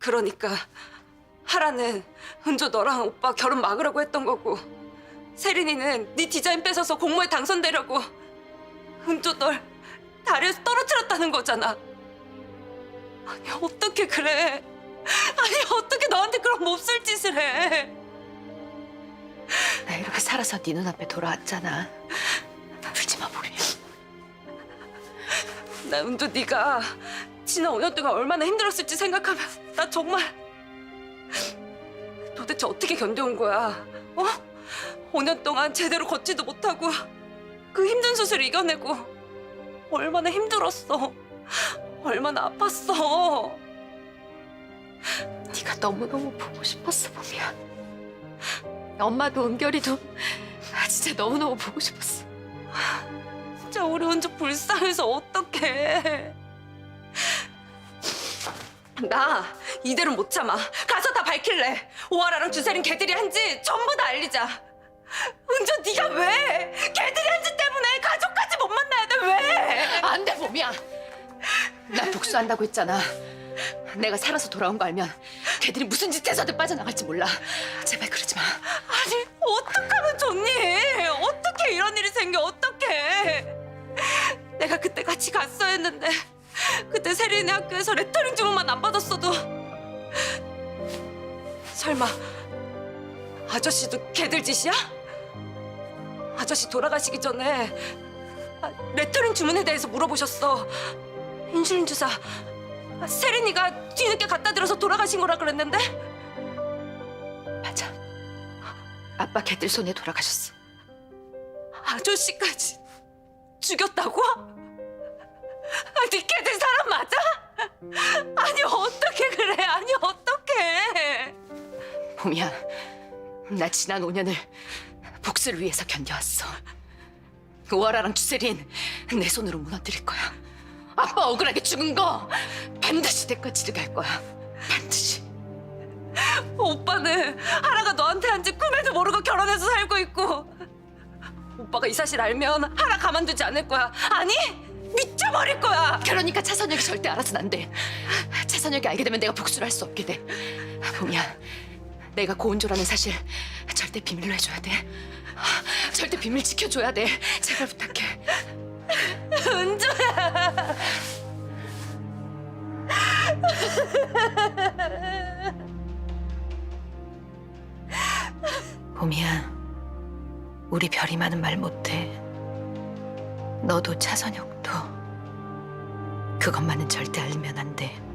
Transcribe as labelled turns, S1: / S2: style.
S1: 그러니까 하라는 은조 너랑 오빠 결혼 막으라고 했던 거고 세린이는 네 디자인 뺏어서 공모에 당선되려고 은조 널 다리에서 떨어뜨렸다는 거잖아. 아니 어떻게 그래? 아니 어떻게 너한테 그런 몹쓸 짓을 해?
S2: 나 이렇게 살아서 네 눈앞에 돌아왔잖아. 울지 마, 보리.
S1: 나 은조 네가 지난 5년 동안 얼마나 힘들었을지 생각하면 나 정말 도대체 어떻게 견뎌온 거야? 어? 5년 동안 제대로 걷지도 못하고 그 힘든 수술 이겨내고 얼마나 힘들었어. 얼마나 아팠어.
S2: 네가 너무너무 보고 싶었어, 보미야. 엄마도 은결이도 아, 진짜 너무너무 보고 싶었어.
S1: 진짜 우리 은조 불쌍해서 어떡해. 나 이대로 못 참아. 가서 다 밝힐래. 오하라랑 주세린 걔들이 한지 전부 다 알리자. 은조 네가 왜? 걔들이 한지 때문에 가족까지 못 만나야 돼 왜?
S2: 안 돼, 보미야. 나 복수한다고 했잖아. 내가 살아서 돌아온 거 알면 걔들이 무슨 짓해서든 빠져나갈지 몰라. 제발 그러지 마.
S1: 아니 어떡하면 좋니? 어떻게 이런 일이 생겨? 어떻게? 내가 그때 같이 갔어야 했는데 그때 세린이 학교에서 레터링 주문만 안 받았어도 설마 아저씨도 걔들 짓이야? 아저씨 돌아가시기 전에 아, 레터링 주문에 대해서 물어보셨어. 인슐린 주사 아, 세린이가 뒤늦게 갖다 들어서 돌아가신 거라 그랬는데
S2: 맞아. 아빠 걔들 손에 돌아가셨어.
S1: 아저씨까지 죽였다고? 아 니 걔들 사람 맞아? 아니 어떻게 그래? 아니 어떻게?
S2: 보미야, 나 지난 5년을 복수를 위해서 견뎌왔어. 우아라랑 주세린 내 손으로 무너뜨릴 거야. 아빠 억울하게 죽은 거 반드시 대가 치르게 거야. 반드시.
S1: 오빠는 하라가 너한테 한지 꿈에도 모르고 결혼해서 살고 있고 오빠가 이 사실 알면 하라 가만두지 않을 거야. 아니 미쳐버릴 거야.
S2: 그러니까 차선혁이 절대 알아서는 안 돼. 차선혁이 알게 되면 내가 복수를 할 수 없게 돼. 보미야, 내가 고은조라는 사실 절대 비밀로 해줘야 돼. 절대 비밀 지켜줘야 돼. 제발 부탁해.
S1: 은조야.
S2: 봄이야, 우리 별이만은 말 못해. 너도 차선혁도 그것만은 절대 알면 안 돼.